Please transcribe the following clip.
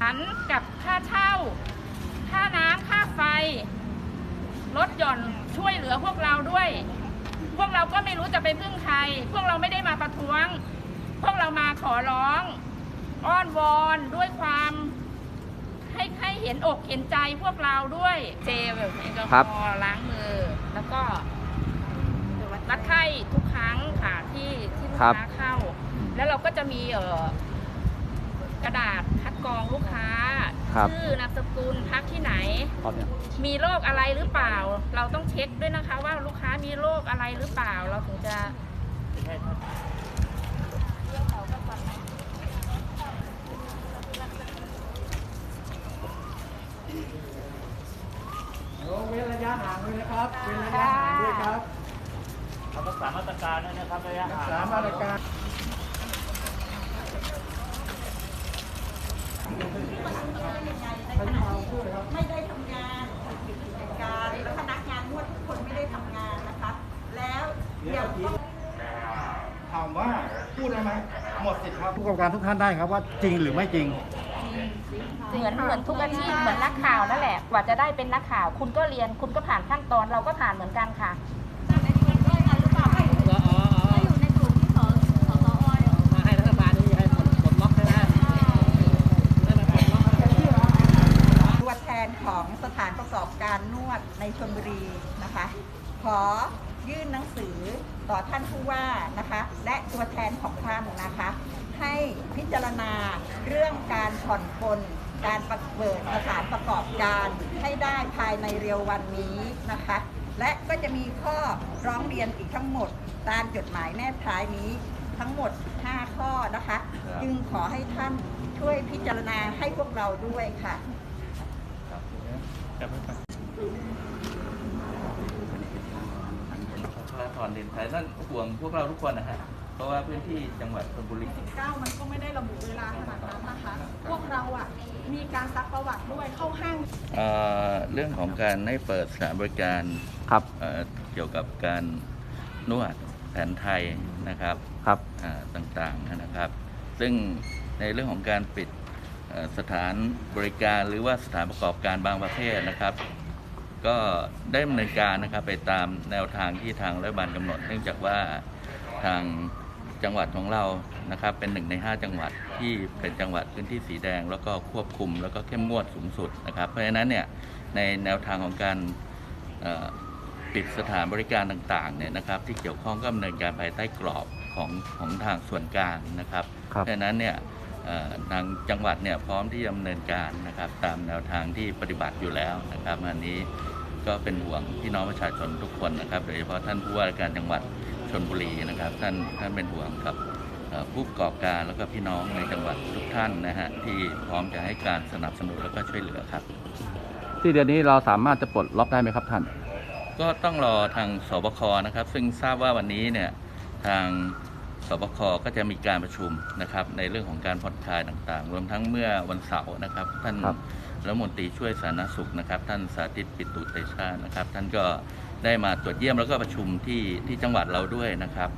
หันกับค่าเช่า ค่าน้ำค่าไฟ ลดหย่อนช่วยเหลือพวกเราด้วย พวกเราก็ไม่รู้จะไปพึ่งใคร พวกเราไม่ได้มาประท้วง พวกเรามาขอร้อง อ้อนวอนด้วยความให้ให้เห็นอกเห็นใจพวกเราด้วย เจลแอลกอครับฮอล์ล้างมือ แล้วก็วัดไข้ทุกครั้งค่ะที่ที่ลูกครับค้าเข้า แล้วเราก็จะมีเอ่อ กระดาษคัดกรองลูกค้าครับ ชื่อนามสกุลพักที่ไหน ครับเนี่ยมีโรคอะไรหรือเปล่า เราต้องเช็คด้วยนะคะ ว่าลูกค้ามีโรคอะไรหรือเปล่า เราถึงจะเว้นระยะห่างด้วยนะครับ เว้นระยะห่างด้วยครับรักษามาตรการด้วยนะครับระยะรักห่างษามาตรการ ไม่ได้ทำงานปิดกิจการและพนักงานนวดทุกคนไม่ได้ทำงานนะคะ แล้วเดี๋ยวต้อง ถามว่าพูดได้ไหมหมดสิทธิ์ครับผู้ประกอบการทุกท่านได้ครับว่าจริงหรือไม่จริง เหมือนเหมือนทุกอาชีพเหมือนนักข่าวนั่นแหละกว่าจะได้เป็นนักข่าว คุณก็เรียนคุณก็ผ่านขั้นตอนเราก็ผ่านเหมือนกันค่ะให้รัฐบาลนี่ให้ปลดปลดล็อกให้ได้ให้มันปลดล็อกให้ได้ตัวแทนของสถานประกอบการนวดในชนบุรีนะคะ ขอยื่นหนังสือต่อท่านผู้ว่านะคะ และตัวแทนของท่านนะคะ ให้พิจารณาเรื่องการผ่อนปลนการเปิดสถานประกอบการให้ได้ภายในเร็ววันนี้นะคะ และก็จะมีข้อร้องเรียนอีกทั้งหมด ตามจดหมายแนบท้ายนี้ทั้งหมด 5 ข้อนะคะ จึงขอให้ท่านช่วยพิจารณาให้พวกเราด้วยค่ะพระ ธรเด่นไทยนั่นห่วงพวกเราทุกคนนะฮะเพราะว่าพื้นที่จังหวัดชลบุรี 19 มันก็ไม่ได้ระบุเวลาขนาดนั้นนะคะ พวกเราอะมีการซักประวัติด้วยเข้าห้าง เอ่อเรื่องของการให้เปิดสถานบริการครับเอ่อเกี่ยวกับการนวดแผนไทยนะครับครับอ่าต่างๆนะครับ ซึ่งในเรื่องของการปิดเอ่อสถานบริการหรือว่าสถานประกอบการบางประเภทนะครับ ก็ได้ดำเนินการนะครับไปตามแนวทางที่ทางรัฐบาลกำหนด เนื่องจากว่าทางจังหวัดของเรานะครับเป็นหนึ่งใน 5 จังหวัดที่เป็นจังหวัดพื้นที่สีแดง แล้วก็ควบคุมแล้วก็เข้มงวดสูงสุดนะครับ เพราะฉะนั้นเนี่ยในแนวทางของการเอ่อปิดสถานบริการต่างๆเนี่ยนะครับ ที่เกี่ยวข้องก็ดำเนินการภายใต้กรอบของของทางส่วนกลางนะครับครับเพราะฉะนั้นเนี่ยเอ่อ ทางจังหวัดเนี่ยพร้อมที่จะดำเนินการนะครับตามแนวทางที่ปฏิบัติอยู่แล้วนะครับอันนี้ก็เป็นห่วงพี่น้องประชาชนทุกคนนะครับโดยเฉพาะท่านผู้ว่าราชการจังหวัดชนบุรีนะครับ ท่านท่านเป็นห่วงกับเอ่อผู้ประกอบการแล้วก็พี่น้องในจังหวัดทุกท่านนะฮะที่พร้อมจะให้การสนับสนุนแล้วก็ช่วยเหลือครับ ที่เดือนนี้เราสามารถจะปลดล็อกได้ไหมครับท่าน ก็ต้องรอทางสบคนะครับ ซึ่งทราบว่าวันนี้เนี่ยทาง สบคก็จะมีการประชุมนะครับในเรื่องของการผ่อนคลายต่างๆ รวมทั้งเมื่อวันเสาร์นะครับ ท่านครับ รัฐมนตรีช่วยสาธารณสุขนะครับ ท่านสาธิตปิตุเตชะนะครับ ท่านก็ได้มาตรวจเยี่ยมแล้วก็ประชุมที่ที่จังหวัดเราด้วยนะครับ